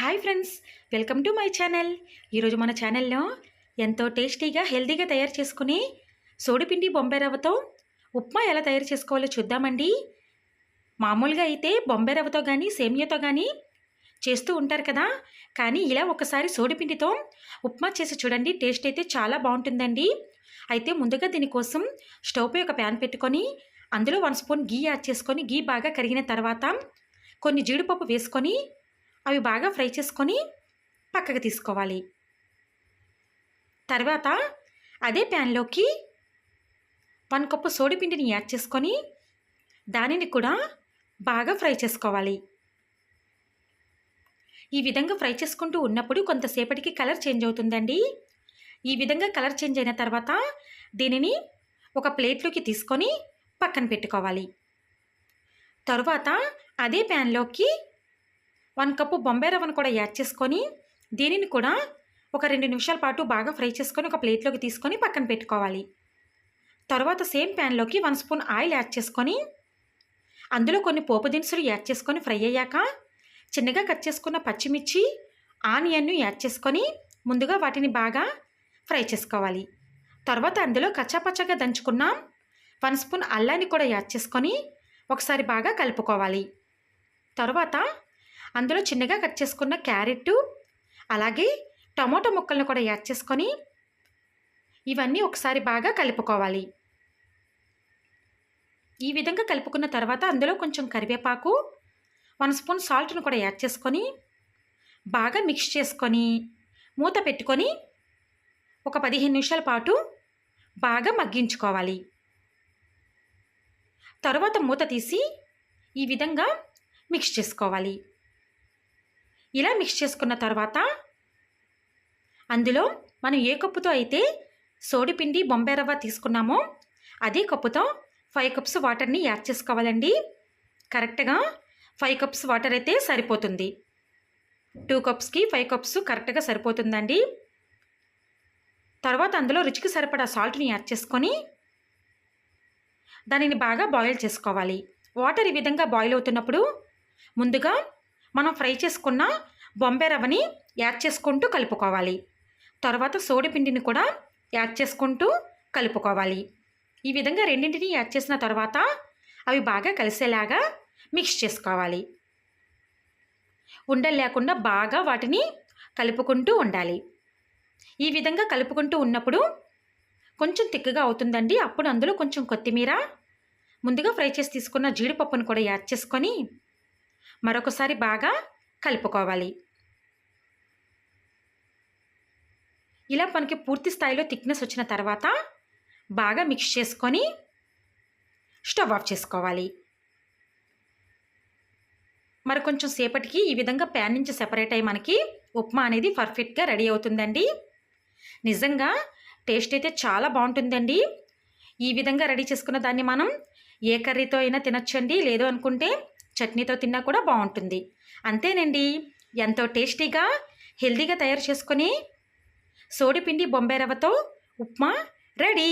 Hi friends welcome to my channel. ఈరోజు మన ఛానల్లో ఎంతో టేస్టీగా హెల్తీగా తయారు చేసుకుని సోడిపిండి బొంబాయి రవ్వతో ఉప్మా ఎలా తయారు చేసుకోవాలో చూద్దామండి. మామూలుగా అయితే బొంబాయి రవ్వతో కానీ సేమియాతో కానీ చేస్తూ ఉంటారు కదా. కానీ ఇలా ఒకసారి సోడిపిండితో ఉప్మా చేసి చూడండి టేస్ట్ అయితే చాలా బాగుంటుందండి. అయితే ముందుగా దీనికోసం స్టవ్ పై ఒక ప్యాన్ పెట్టుకొని అందులో వన్ స్పూన్ గీ యాడ్ చేసుకొని గీ బాగా కరిగిన తర్వాత కొన్ని జీడిపప్పు వేసుకొని అవి బాగా ఫ్రై చేసుకొని పక్కకు తీసుకోవాలి. తర్వాత అదే ప్యాన్లోకి వన్ కప్పు సోడిపిండిని యాడ్ చేసుకొని దానిని కూడా బాగా ఫ్రై చేసుకోవాలి. ఈ విధంగా ఫ్రై చేసుకుంటూ ఉన్నప్పుడు కొంతసేపటికి కలర్ చేంజ్ అవుతుందండి. ఈ విధంగా కలర్ చేంజ్ అయిన తర్వాత దీనిని ఒక ప్లేట్లోకి తీసుకొని పక్కన పెట్టుకోవాలి. తరువాత అదే ప్యాన్లోకి వన్ కప్పు బొంబాయి రవ్వను కూడా యాడ్ చేసుకొని దీనిని కూడా ఒక రెండు నిమిషాల పాటు బాగా ఫ్రై చేసుకొని ఒక ప్లేట్లోకి తీసుకొని పక్కన పెట్టుకోవాలి. తర్వాత సేమ్ ప్యాన్లోకి వన్ స్పూన్ ఆయిల్ యాడ్ చేసుకొని అందులో కొన్ని పోపు దినుసులు యాడ్ చేసుకొని ఫ్రై అయ్యాక చిన్నగా కట్ చేసుకున్న పచ్చిమిర్చి ఆనియన్ను యాడ్ చేసుకొని ముందుగా వాటిని బాగా ఫ్రై చేసుకోవాలి. తర్వాత అందులో కచ్చాపచ్చగా దంచుకున్న వన్ స్పూన్ అల్లాన్ని కూడా యాడ్ చేసుకొని ఒకసారి బాగా కలుపుకోవాలి. తర్వాత అందులో చిన్నగా కట్ చేసుకున్న క్యారెట్ అలాగే టమాటో ముక్కలను కూడా యాడ్ చేసుకొని ఇవన్నీ ఒకసారి బాగా కలుపుకోవాలి. ఈ విధంగా కలుపుకున్న తర్వాత అందులో కొంచెం కరివేపాకు వన్ స్పూన్ సాల్ట్ను కూడా యాడ్ చేసుకొని బాగా మిక్స్ చేసుకొని మూత పెట్టుకొని ఒక పదిహేను నిమిషాల పాటు బాగా మగ్గించుకోవాలి. తర్వాత మూత తీసి ఈ విధంగా మిక్స్ చేసుకోవాలి. ఇలా మిక్స్ చేసుకున్న తర్వాత అందులో మనం ఏ కప్పుతో అయితే సోడిపిండి బొంబాయి రవ్వ తీసుకున్నామో అదే కప్పుతో ఫైవ్ కప్స్ వాటర్ని యాడ్ చేసుకోవాలండి. కరెక్ట్గా ఫైవ్ కప్స్ వాటర్ అయితే సరిపోతుంది. టూ కప్స్కి ఫైవ్ కప్స్ కరెక్ట్గా సరిపోతుందండి. తర్వాత అందులో రుచికి సరిపడా సాల్ట్ని యాడ్ చేసుకొని దానిని బాగా బాయిల్ చేసుకోవాలి. వాటర్ ఈ విధంగా బాయిల్ అవుతున్నప్పుడు ముందుగా మనం ఫ్రై చేసుకున్న బొంబే రవ్వని యాడ్ చేసుకుంటూ కలుపుకోవాలి. తర్వాత సోడిపిండిని కూడా యాడ్ చేసుకుంటూ కలుపుకోవాలి. ఈ విధంగా రెండింటిని యాడ్ చేసిన తర్వాత అవి బాగా కలిసేలాగా మిక్స్ చేసుకోవాలి. ఉండలు లేకుండా బాగా వాటిని కలుపుకుంటూ ఉండాలి. ఈ విధంగా కలుపుకుంటూ ఉన్నప్పుడు కొంచెం తిక్కగా అవుతుందండి. అప్పుడు అందులో కొంచెం కొత్తిమీర ముందుగా ఫ్రై చేసి తీసుకున్న జీడిపప్పును కూడా యాడ్ చేసుకొని మరొకసారి బాగా కలుపుకోవాలి. ఇలా మనకి పూర్తి స్థాయిలో థిక్నెస్ వచ్చిన తర్వాత బాగా మిక్స్ చేసుకొని స్టవ్ ఆఫ్ చేసుకోవాలి. మరి కొంచెం సేపటికి ఈ విధంగా ప్యాన్ నుంచి సెపరేట్ అయ్యి మనకి ఉప్మా అనేది పర్ఫెక్ట్గా రెడీ అవుతుందండి. నిజంగా టేస్ట్ అయితే చాలా బాగుంటుందండి. ఈ విధంగా రెడీ చేసుకున్న దాన్ని మనం ఏ కర్రీతో అయినా తినచ్చండి. లేదు అనుకుంటే చట్నీతో తిన్నా కూడా బాగుంటుంది. అంతేనండి. ఎంతో టేస్టీగా హెల్దీగా తయారు చేసుకొని సోడిపిండి బొంబాయి రవ్వతో ఉప్మా రెడీ.